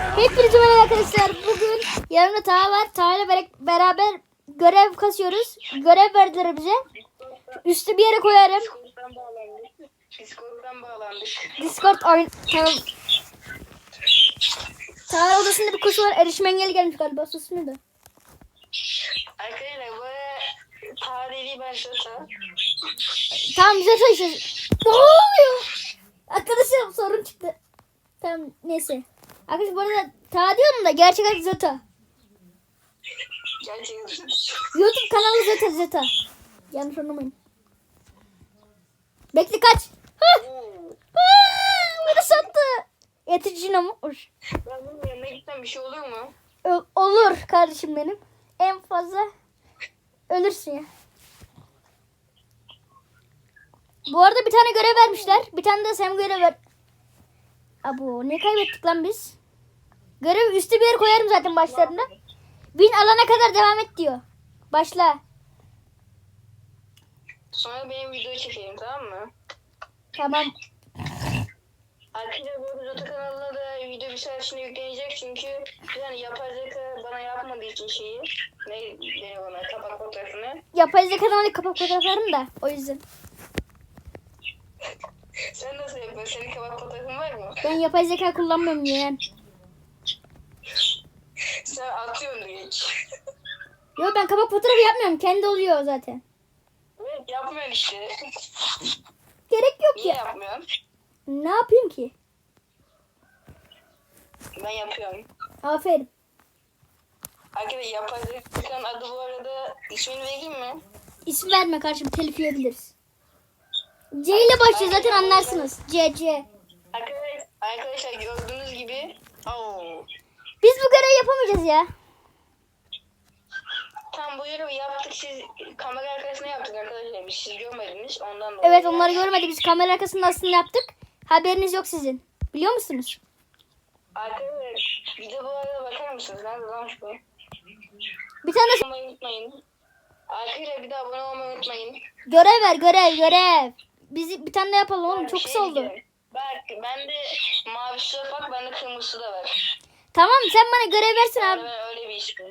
Hepinize merhaba arkadaşlar. Bugün yanımda Taha var. Taha ile beraber görev kasıyoruz. Görev verdiler bize. Üstü bir yere koyarım. Discord'dan bağlandık. Discord'dan bağlandık. Discord oyun. Tamam. Taha odasında bir kuş var. Erişim engeli gelmiş galiba. Sus ne de. Arkadaşlar bu tarihi ben Jota. Tamam güzel çalışıyoruz. Ne oluyor? Arkadaşlar sorun çıktı. Tamam neyse. Arkadaşlar bu arada Taha diyorum da gerçek adı Zeta. YouTube kanalı Zeta Zeta. Yanlış anlamayın. Bekle kaç. Hah. Aa, Beni sattı. Ama hoş. Ben bunun yanına gitsem bir şey olur mu? Ö- Olur kardeşim benim. En fazla ölürsün ya. Bu arada bir tane görev vermişler. Bir tane de Sam görev ver. Abo ne kaybettik lan biz? Görev üstü bir yere koyarım zaten başlarında. Win alana kadar devam et diyor. Başla. Sonra benim video çekeyim tamam mı? Tamam. Arkadaşlar bu arada kanalına da video bir saat içinde yüklenecek çünkü yani yapay zeka bana yapmadığı için şeyi ne deniyor ona kapak fotoğrafını. Yapay zekadan da kapak fotoğraflarım da o yüzden. Sen nasıl yapıyorsun? Senin kapak fotoğrafın var mı? Ben yapay zeka kullanmıyorum yani. Sen atıyorsun direkt. Yo ben kapak fotoğrafı yapmıyorum. Kendi oluyor zaten. Yapmıyorsun işte. Gerek yok Niye ya. yapmıyorsun? Ne yapayım ki? Ben yapıyorum. Aferin. Arkadaşlar yapay zekanın adı bu arada ismini vereyim mi? İsim verme kardeşim telif yiyebiliriz. C ile başlıyor zaten anlarsınız. C C. Arkadaşlar, arkadaşlar gördüğünüz gibi Oo. Biz bu görevi yapamayacağız ya. Tam bu görevi yaptık siz kamera arkasına yaptık arkadaşlar biz siz görmediniz ondan dolayı. Evet onları görmedi. Biz kamera arkasında aslında yaptık. Haberiniz yok sizin. Biliyor musunuz? Arkadaşlar bir de bu arada bakar mısınız? Nerede lan şu? Bir tane de Olmayı unutmayın. Arkadaşlar bir de abone olmayı unutmayın. görev ver görev görev. Bizi bir tane de yapalım oğlum. Çok Bir kısa şey oldu. Bak bende mavisi de bak bende kırmızısı da var. Tamam sen bana görev versin abi. ben öyle bir isim.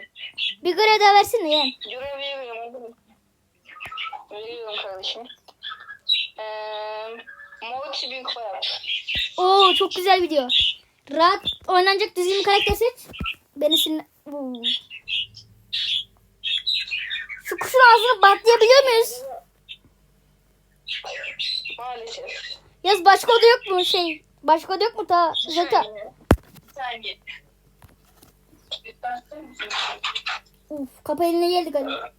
Bir görev daha versene yani. Görev veriyorum? Veriyorum kardeşim. Eee Morty büyük hayat. Oo çok güzel video. Rahat oynanacak düzgün karakter seç. Beni sinir... Oo. Şu kuşun ağzını bantlayabiliyor muyuz? Maalesef. Yaz başka oda yok mu şey? Başka oda yok mu ta zaten? Saniye. Uf kapı eline geldi galiba.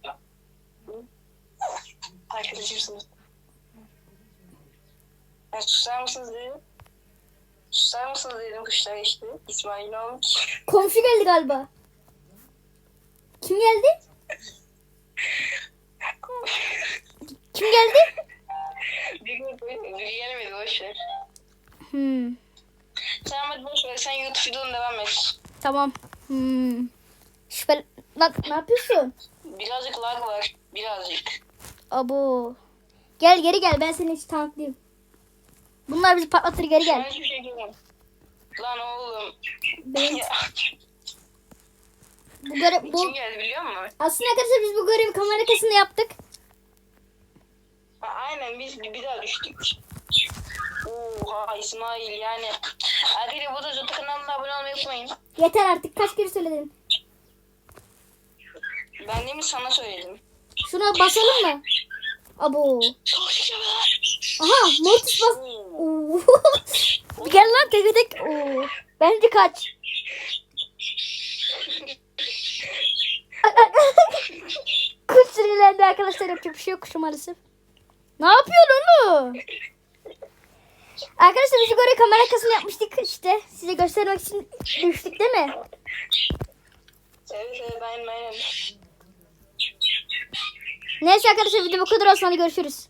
Arkadaşımsınız. Ya susar mısınız dedim. Susar mısınız dedim kuşlar işte. İsmail olmuş. Komşu geldi galiba. Kim geldi? Kim geldi? Bir gün böyle bir gelmedi boş ver. Hmm, Sen hadi boş ver sen YouTube videonu devam et. tamam. Hmm. Şüphel... Lan ne yapıyorsun? Birazcık lag var. Birazcık. Abo. Gel geri gel ben seni hiç tanklayayım. Bunlar bizi patlatır geri Ben gel. hiçbir şey görmedim. Lan oğlum. Ben, Ya, bu görev, bu, Kim geldi biliyor musun? aslında arkadaşlar biz bu görevi kamera arkasında yaptık. Ha, aynen biz bir daha düştük. Oha İsmail yani. Arkadaşlar bu da Zoto kanalına abone olmayı unutmayın. Yeter artık kaç kere söyledin. Ben demin sana söyledim. Şuna basalım mı? Abo. Aha Mortis bas. Oo. Bir Gel lan tek tek. Oo. Bence kaç. Kuş sinirlendi arkadaşlar yapacak bir şey yok kuşum maalesef. Ne yapıyorsun oğlum? Arkadaşlar biz oraya kamera arkasını yapmıştık işte. Size göstermek için düştük değil mi? Evet. Neyse arkadaşlar video bu kadar olsun hadi görüşürüz.